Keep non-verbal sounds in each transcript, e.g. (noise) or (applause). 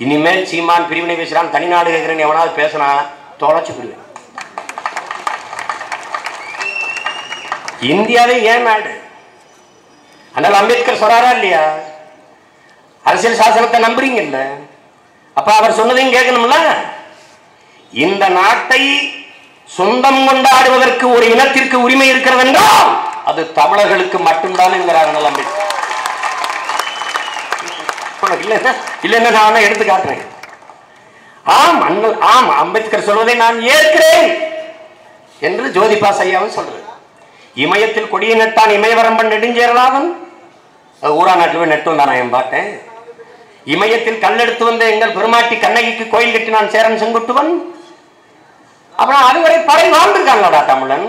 இனிமேல் சீமான் பிரிவினை பேசுறான் தனிநாடு கேட்கிறேன்னு எவனாவது பேசினா தொலைச்சு போடுவேன் இந்தியாவே ஏன் நாடு அதனால அம்பேத்கர் சொல்றாரா இல்லையா? அரசியல் சாசனத்தை நம்புறீங்கல்ல? அப்ப அவர் சொன்னதையும் கேட்கணும்ல? இந்த நாட்டை சொந்தம் கொண்டாடுவதற்கு ஒரு இனத்திற்கு உரிமை இருக்கிறது என்றால் அது தமிழர்களுக்கு மட்டும்தான் என்கிறார் அண்ணல் அம்பேத்கர் இல்லைன்னா இல்லைன்னா நான் எடுத்து காட்டுறேன். ஆம் அண்ணல் ஆம் அம்பேத்கர் சொல்வதை நான் ஏற்கிறேன் என்று ஜோதிபா ஐயாவும் சொல்றது இமயத்தில் கொடியை நட்டான் இமயவரம்பன் நெடுஞ்சேரலாதன். ஊரா நாட்டில் நெட்டும் நட்டு வந்தான் பார்த்தேன்? இமயத்தில் கல்லெடுத்து வந்த எங்கள் பெருமாட்டி கண்ணகிக்கு கோயில் கட்டினான் சேரன் செங்குட்டுவன். அப்புறம் அதுவரை பறை வாழ்ந்திருக்காங்களா தமிழன்.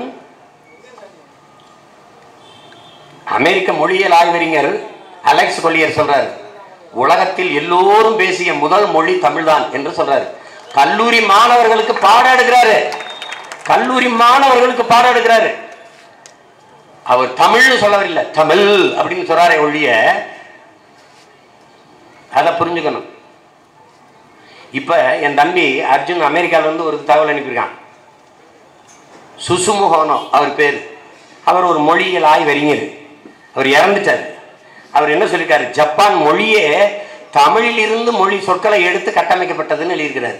அமெரிக்க மொழியியல் ஆய்வறிஞர் அலெக்ஸ் கொல்லியர் சொல்றாரு உலகத்தில் எல்லோரும் பேசிய முதல் மொழி தமிழ்தான் என்று சொல்றாரு. கல்லூரி மாணவர்களுக்கு பாடம் எடுக்கிறாரு கல்லூரி மாணவர்களுக்கு பாடம் எடுக்கிறாரு அவர் தமிழ்னு சொல்லவில்லை தமிழ் அப்படின்னு சொல்றாரே ஒழிய அதை புரிஞ்சுக்கணும். இப்ப என் தம்பி அர்ஜுன் அமெரிக்காவிலிருந்து ஒரு தகவல் அனுப்பியிருக்கான். சுசுமுகோனோ அவர் பேர். அவர் ஒரு மொழியியல் ஆய்வறிஞர். அவர் இறந்துட்டார். அவர் என்ன சொல்லியிருக்காரு? ஜப்பான் மொழியே தமிழில் இருந்து மொழி சொற்களை எடுத்து கட்டமைக்கப்பட்டதுன்னு எழுதியிருக்கிறார்.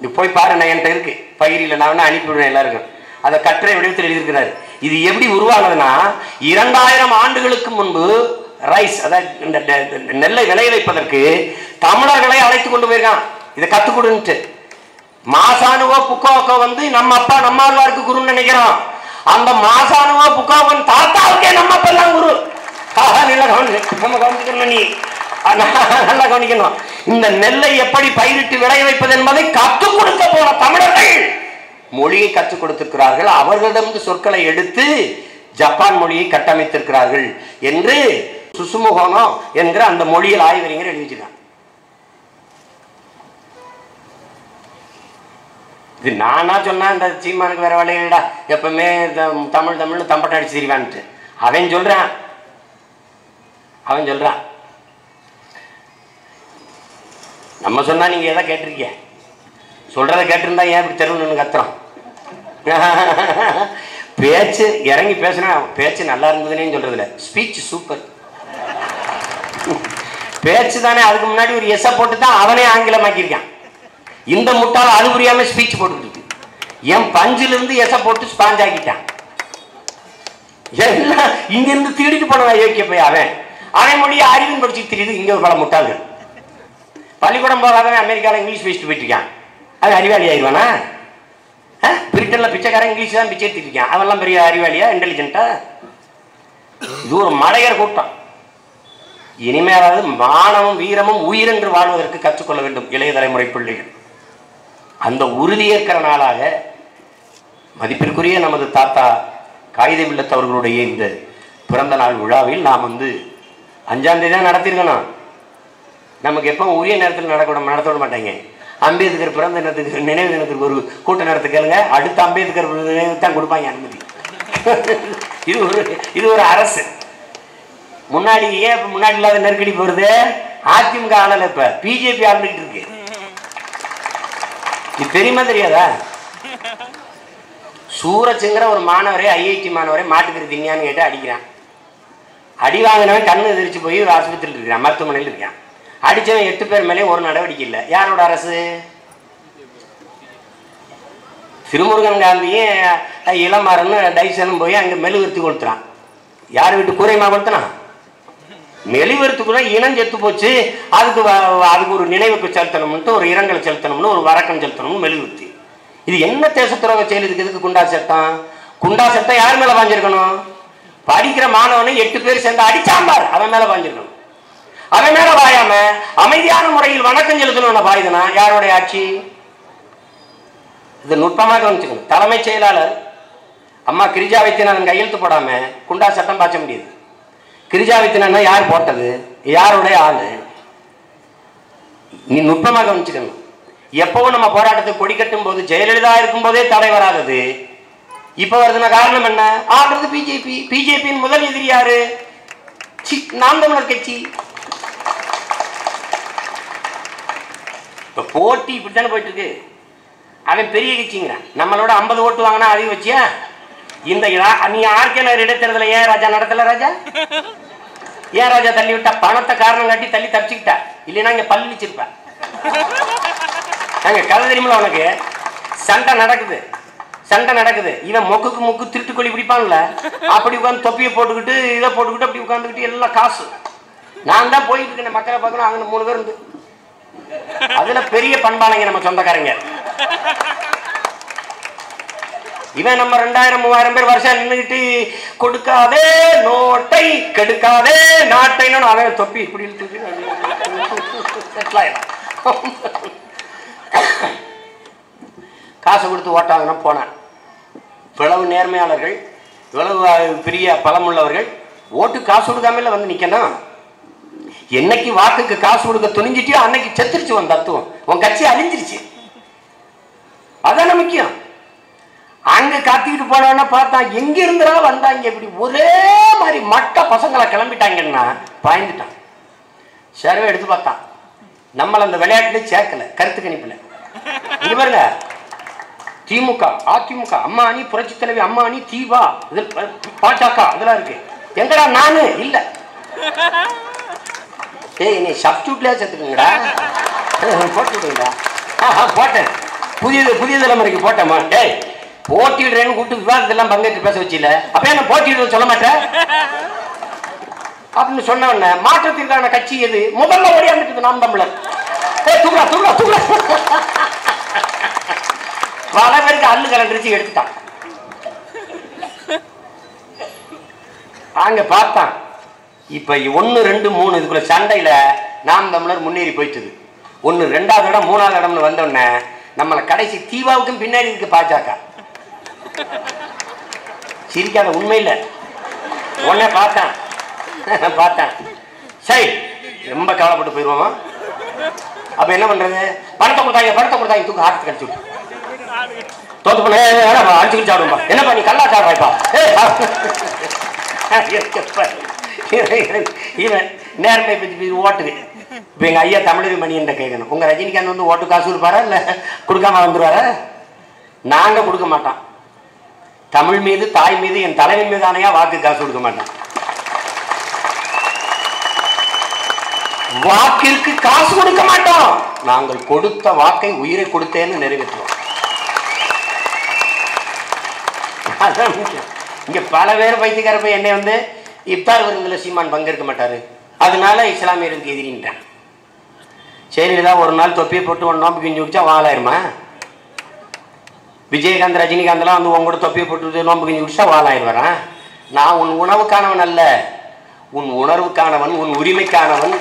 இது போய் பாரு நான் என்கிட்ட இருக்கு. பயிரில் நான் வேணா அனுப்பிவிடுவேன் எல்லாருக்கும். அதை கட்டுரை வடிவத்தில் எழுதியிருக்கிறார். இது எப்படி உருவானதுன்னா இரண்டாயிரம் ஆண்டுகளுக்கு முன்பு ரைஸ் அதாவது இந்த நெல்லை விளைய வைப்பதற்கு தமிழர்களை அழைத்து கொண்டு போயிருக்கான். இதை கற்றுக் கொடுன்ட்டு மாசானுவோ புக்கோக்கோ வந்து நம்ம அப்பா நம்மாழ்வாருக்கு குருன்னு நினைக்கிறோம் அந்த மாசானுவோ புக்கோவன் தாத்தாவுக்கே நம்ம அப்பெல்லாம் குரு. நல்லா கவனி நம்ம கவனிச்சுக்கணும் நீ? நல்லா கவனிக்கணும். இந்த நெல்லை எப்படி பயிரிட்டு விளைய வைப்பது என்பதை கற்றுக் கொடுக்க போன தமிழர்கள். மொழியை கற்றுக் கொடுத்திருக்கிறார்கள். அவர்களிடமிருந்து சொற்களை எடுத்து ஜப்பான் மொழியை கட்டமைத்திருக்கிறார்கள் என்று சுசுமுகோனோ என்கிற அந்த மொழியில் ஆய்வறிஞர் எழுதி இது நானா சொன்னா இந்த சீமானுக்கு வேற வழியிலடா எப்பவுமே த- தமிழ் தமிழ் தம்பட்டை அடிச்சு திரிவான்ட்டு. அவன் சொல்றான் அவன் சொல்கிறான் நம்ம சொன்னால் நீங்க எதை கேட்டிருக்கீங்க? சொல்கிறத கேட்டிருந்தா ஏன் இப்படி தெருவு கத்துறோம் (laughs) பேச்சு இறங்கி பேசுனா பேச்சு நல்லா இருந்ததுன்னு சொல்கிறதில்ல ஸ்பீச் சூப்பர் (laughs) பேச்சு தானே அதுக்கு முன்னாடி ஒரு எஸ்ஸை போட்டு தான் அவனே ஆங்கிலமாக்கியிருக்கான். இந்த முட்டால் அது புரியாமல் ஸ்பீச் போட்டுருக்கு என் பஞ்சிலிருந்து எஸ்ஸை எசை போட்டு ஸ்பாஞ்ச் ஆக்கிட்டான். எல்லாம் இங்கேருந்து திருடிட்டு போனவன் யோக்கிய போய் அவன். அரைமொழியை அறிவின் படிச்சு தெரியுது இங்கே ஒரு பல முட்டாள்கள் பள்ளிக்கூடம் போகாதவன் அமெரிக்காவில் இங்கிலீஷ் பேசிட்டு போயிட்டுருக்கான். அது அறிவாளி ஆயிடுவானா? ஆ? பிரிட்டன்ல பிச்சைக்காரன் இங்கிலீஷ் தான் பிச்சை எடுத்துருக்கான் அதெல்லாம் பெரிய அறிவாளியா இன்டெலிஜென்ட்டா இது ஒரு மலையர் கூட்டம். இனிமேலாவது மானமும் வீரமும் உயிரென்று வாழ்வதற்கு கற்றுக்கொள்ள வேண்டும் இளைய தலைமுறை பிள்ளைகள். அந்த உறுதியேற்கிற நாளாக மதிப்பிற்குரிய நமது தாத்தா காகிதம் வில்லத்தவர்களுடைய இந்த பிறந்த நாள் விழாவில் நாம் வந்து அஞ்சாம் தேதி தான் நடத்திருக்கணும். நமக்கு எப்போ உரிய நேரத்தில் நடக்க நடத்த விட மாட்டாங்க. அம்பேத்கர் பிறந்த தினத்துக்கு நினைவு தினத்துக்கு ஒரு கூட்டம் நடத்த கேளுங்க. அடுத்த அம்பேத்கர் நினைவு தான் கொடுப்பாங்க அனுமதி. (laughs) இது ஒரு இது ஒரு அரசு. முன்னாடி ஏன் இப்போ முன்னாடி இல்லாத நெருக்கடி போகிறது அதிமுக ஆளல இப்ப பிஜேபி ஆண்டுகிட்டு இருக்கு. இது தெரியுமா தெரியாதா? சூரஜ்ங்கிற ஒரு மாணவரே ஐஐடி மாணவரே மாட்டுக்கிறது திங்கயான்னு கேட்டு அடிக்கிறான். அடி வாங்கினவன் கண்ணு எதிரிச்சு போய் ஒரு ஆஸ்பத்திரியில் இருக்கிறான் மருத்துவமனையில் இருக்கான். அடிச்சவன் எட்டு பேர் மேலே ஒரு நடவடிக்கை இல்லை. யாரோட அரசு? திருமுருகன் காந்தியும் இளமாறன்னு டைசனும் போய் அங்கே மெழுகுவர்த்தி கொளுத்துறான். யார் வீட்டு கூரைமா கொளுத்துனான் கூட இனம் செத்து போச்சு. அதுக்கு வ- அதுக்கு ஒரு நினைவுக்கு செலுத்தணும்ட்டு ஒரு இரங்கல் செலுத்தணும்னு ஒரு வரக்கம் செலுத்தணும்னு மெழுகுவர்த்தி. இது என்ன தேசத்துறவ செயல் இதுக்கு எதுக்கு குண்டா சட்டம்? குண்டா சட்டம் யார் மேலே பாஞ்சிருக்கணும்? படிக்கிற மாணவனை எட்டு பேர் சேர்ந்து அடிச்சாம்பார் அவன் மேல பாஞ்சிருக்கணும். அவன் மேல பாயாம அமைதியான முறையில் வணக்கம் செலுத்தணும் பாயுதுனா யாருடைய ஆட்சி? இது நுட்பமாக கவனிச்சுக்கணும். தலைமைச் செயலாளர் அம்மா கிரிஜா வைத்தியநாதன் கையெழுத்து போடாம குண்டா சட்டம் பாய்ச்ச முடியுது. கிரிஜா வைத்தியநாதன் யார் போட்டது? யாருடைய ஆளு? நீ நுட்பமாக கவனிச்சுக்கணும். எப்பவும் நம்ம போராட்டத்துக்கு கொடி கட்டும் போது ஜெயலலிதா இருக்கும் போதே தடை வராதது இப்ப வருதுன்னா காரணம் என்ன? ஆடுறது பிஜேபி பிஜேபியின் முதல் எதிரி யாரு? நாம் தமிழர் கட்சி. இப்போ போட்டி இப்படித்தானே போயிட்டு இருக்கு அவன் பெரிய கட்சிங்கிறான். நம்மளோட ஐம்பது ஓட்டு வாங்கினா அதிகம் வச்சியா? இந்த நீ ஆர்கே நகர் இடைத்தேர்தல ஏன் ராஜா நடத்தல ராஜா? ஏன் ராஜா தள்ளி விட்டா? பணத்தை காரணம் காட்டி தள்ளி தப்பிச்சுக்கிட்டா? இல்லைன்னா இங்க பல்லு வச்சிருப்ப அங்க கதை தெரியுமில உனக்கு? சண்டை நடக்குது. சண்டை நடக்குது. இவன் மொக்குக்கு முக்கு திருட்டுக்கொள்ளி பிடிப்பான்ல. அப்படி உட்காந்து தொப்பியை போட்டுக்கிட்டு இதை போட்டுக்கிட்டு அப்படி உட்காந்துக்கிட்டு எல்லாம் காசு. நான் தான் போயிட்டு இருக்கேன். மக்களை பார்க்கணும். அங்கே மூணு பேர் இருந்து. அதுல பெரிய பண்பாளைங்க நம்ம சொந்தக்காரங்க. இவன் நம்ம ரெண்டாயிரம் மூவாயிரம் பேர் வருஷம் நின்றுக்கிட்டு கொடுக்காதே நோட்டை கெடுக்காதே நாட்டைன்னு அவன் தொப்பி இப்படி இழுத்துட்டு ஆயிடும். காசு கொடுத்து ஓட்டாங்கன்னா போனான் இவ்வளவு நேர்மையாளர்கள் இவ்வளவு பெரிய பலமுள்ளவர்கள் ஓட்டு காசு கொடுக்காமல வந்து நிக்கணும். என்னைக்கு வாக்குக்கு காசு கொடுக்க துணிஞ்சிட்டியோ அன்னைக்கு செத்துருச்சு உன் தத்துவம். உன் கட்சி அழிஞ்சிருச்சு. அதான முக்கியம். அங்க காத்திக்கிட்டு போனவன பார்த்தா எங்க இருந்தா வந்தாங்க இப்படி ஒரே மாதிரி மட்ட பசங்களை கிளம்பிட்டாங்கன்னா பாய்ந்துட்டான். சர்வே எடுத்து பார்த்தான். நம்மளை அந்த விளையாட்டுல சேர்க்கல கருத்து கணிப்புல. இங்க பாருங்க திமுக அதிமுக அம்மானி புரட்சி தலைவி அம்மானி அணி தீபா பாஜக இதெல்லாம் இருக்கு. எங்கடா நானு? இல்ல. ஏய் நீ சப்ஸ்டியூட்லயே சேர்த்துக்கங்கடா போட்டு விடுங்கடா. ஆஹா போட்டேன். புதியது புதிய தலைமுறைக்கு போட்டேம்மா. டேய் போட்டிடுறேன்னு கூப்பிட்டு விவாதத்தெல்லாம் பங்கேற்று பேச வச்சில. அப்ப என்ன போட்டிடுறது சொல்ல மாட்டேன் அப்படின்னு சொன்ன உடனே மாற்றத்திற்கான கட்சி எது? முதல்ல ஓடியாந்துட்டு நாம் தமிழர். ஏய் தூக்குறா தூக்குறா தூக்குறா பல பேருக்கு அல்லு கலண்டுருச்சு எடுத்துட்டான். அங்க பார்த்தான். இப்ப ஒன்னு ரெண்டு மூணு இதுக்குள்ள சண்டையில நாம் தமிழர் முன்னேறி போயிட்டது. ஒன்னு ரெண்டாவது இடம் மூணாவது இடம்னு வந்த உடனே கடைசி தீபாவுக்கும் பின்னாடி இருக்கு பாஜக. சிரிக்காத உண்மை இல்லை. உடனே பார்த்தேன். பார்த்தேன். சரி ரொம்ப கவலைப்பட்டு போயிடுவோம் அப்ப என்ன பண்றது? பணத்தை கொடுத்தாங்க பணத்தை கொடுத்தாங்க தூக்கு ஆட்டத்தை கடிச்சு விட்டு. தோத்து பண்ண அடிச்சுக்கிட்டு சாப்பிடும்பா என்னப்பா நீ கல்லா சாப்பிட்றாய்ப்பா இவன் நேர்மை பற்றி ஓட்டுது. இப்போ எங்கள் ஐயா தமிழர் மணியன்ட்ட கேட்கணும் உங்கள் ரஜினிகாந்த் வந்து ஓட்டு காசு கொடுப்பாரா இல்லை கொடுக்காம வந்துருவாரா? நாங்கள் கொடுக்க மாட்டோம். தமிழ் மீது தாய் மீது என் தலைவி மீது ஆணையா வாக்கு காசு கொடுக்க மாட்டோம். வாக்கிற்கு காசு கொடுக்க மாட்டோம். நாங்கள் கொடுத்த வாக்கை உயிரை கொடுத்தேன்னு நிறைவேற்றுவோம். அதான் முக்கியம். பல பேர் பைத்தியக்கார போய் என்னை வந்து இப்தார் விருந்தில் சீமான் பங்கேற்க மாட்டாரு. அதனால இஸ்லாமியருக்கு எதிரின்றான் சரி ஏதாவது ஒரு நாள் தொப்பியை போட்டு ஒன்று நோம்பு கிஞ்சி குடிச்சா வாழாயிருமா விஜயகாந்த் ரஜினிகாந்த்லாம் வந்து உங்க கூட தொப்பியை போட்டு நோம்பு கிஞ்சி குடிச்சா வாழாயிருவாரா நான் உன் உணவுக்கானவன் அல்ல. உன் உணர்வுக்கானவன் உன் உரிமைக்கானவன்.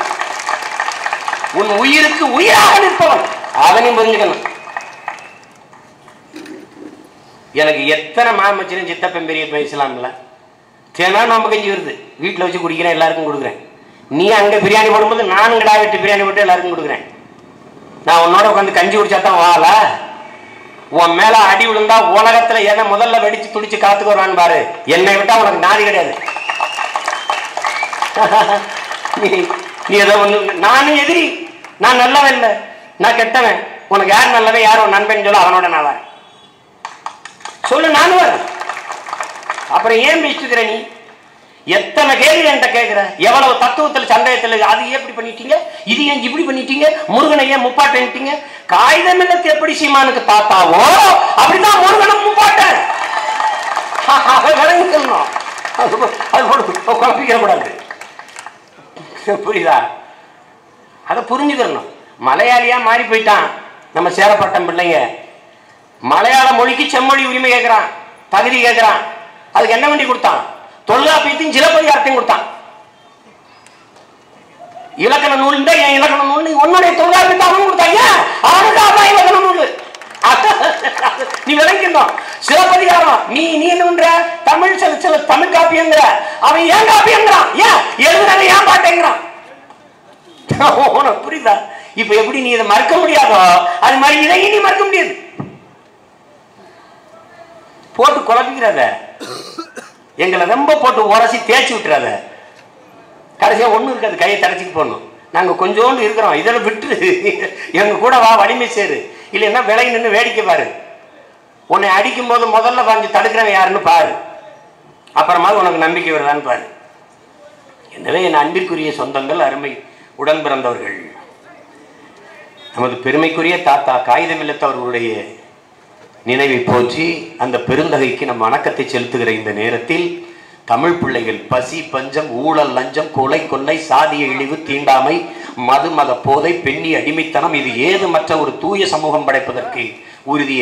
உன் உயிருக்கு உயிராக நிற்பவன். அதனையும் புரிஞ்சுக்கணும். எனக்கு எத்தனை மாமச்சினும் சித்தப்பன் பெரிய பேசலாம்ல? தினம் நம்ப கஞ்சி வருது. வீட்டில் வச்சு குடிக்கிறேன் எல்லாருக்கும் கொடுக்குறேன். நீ அங்கே பிரியாணி போடும்போது நானும் கடா விட்டு பிரியாணி போட்டு எல்லாருக்கும் கொடுக்குறேன். நான் உன்னோட உட்காந்து கஞ்சி குடிச்சா தான் வாழ. உன் மேலே அடி விழுந்தா உலகத்தில் என்ன முதல்ல வெடிச்சு துடிச்சு காத்துக்கு வருவான்னு பாரு. என்னை விட்டா உனக்கு நாதி கிடையாது. (laughs) நீ நீ ஏதோ ஒன்று நானும் எதிரி. நான் நல்லவன் இல்லை. நான் கெட்டவன். உனக்கு யார் நல்லவன் யார் உன் நண்பன் சொல்ல அவனோட நான் வரேன். சொல்லு நானும் வரேன். அப்புறம் ஏன் பேசிட்டுக்கிற நீ? எத்தனை கேள்வி என்கிட்ட கேட்குற? எவ்வளவு தத்துவத்தில் சந்தேகத்தில் அது எப்படி பண்ணிட்டீங்க? இது ஏன் இப்படி பண்ணிட்டீங்க? முருகனை ஏன் முப்பாட்டேன்ட்டீங்க காகிதம் இல்லத்து எப்படி சீமானுக்கு தாத்தாவோ அப்படிதான் முருகனும் முப்பாட்டன் விளங்கிக்கணும். அது போ- அது கூடாது. புரியுதா? அதை புரிஞ்சுக்கிறணும். மலையாளியா மாறி போயிட்டான் நம்ம சேரப்பட்டம் பிள்ளைங்க. மலையாள மொழிக்கு செம்மொழி உரிமை கேட்கிறான் தகுதி கேட்கிறான். அதுக்கு என்ன பண்ணி கொடுத்தான்? தொல்காப்பியத்தையும் சிலப்பதிகாரத்தையும் கொடுத்தான். இலக்கண நூல் தான் என் இலக்கண நூல் நீ உன்னுடைய தொல்காப்பியத்தை அவன் கொடுத்தாங்க அவனுக்கு அதான் இலக்கண நூல். (laughs) நீ விளங்கிடணும். சிலப்பதிகாரம் நீ நீ என்ன தமிழ் சில சில தமிழ் காப்பியங்கிற. அவன் ஏன் காப்பியங்கிறான்? ஏன்? எழுதுனவன் ஏன் பாட்டேங்கிறான் (laughs) உனக்கு புரியுதா? இப்ப எப்படி நீ இதை மறக்க முடியாதோ? அது மாதிரி இதையும் நீ மறக்க முடியாது. போட்டு குழப்பிக்கிறத எங்களை ரொம்ப போட்டு உரசி தேய்ச்சி விட்டுறாத கடைசியாக ஒன்றும் இருக்காது கையை தடைச்சிட்டு போடணும். நாங்கள் கொஞ்சோண்டு இருக்கிறோம். இதெல்லாம் விட்டுரு. எங்கள் கூட வா வலிமை சேரு. இல்லைன்னா விலகி நின்று வேடிக்கை பாரு. உன்னை அடிக்கும் போது முதல்ல கொஞ்சம் தடுக்கிறவன் யாருன்னு பாரு. அப்புறமா உனக்கு நம்பிக்கை வருதான்னு பாரு. எனவே என் அன்பிற்குரிய சொந்தங்கள் அருமை உடன் பிறந்தவர்கள். நமது பெருமைக்குரிய தாத்தா காகிதம் இல்லத்தவர்களுடைய நினைவை போற்றி அந்த பெருந்தகைக்கு நம் வணக்கத்தை செலுத்துகிற இந்த நேரத்தில் தமிழ் பிள்ளைகள் பசி பஞ்சம் ஊழல் லஞ்சம் கொலை கொள்ளை சாதிய இழிவு தீண்டாமை மது மத போதை பெண்ணி அடிமைத்தனம் இது ஏதுமற்ற ஒரு தூய சமூகம் படைப்பதற்கு உறுதியை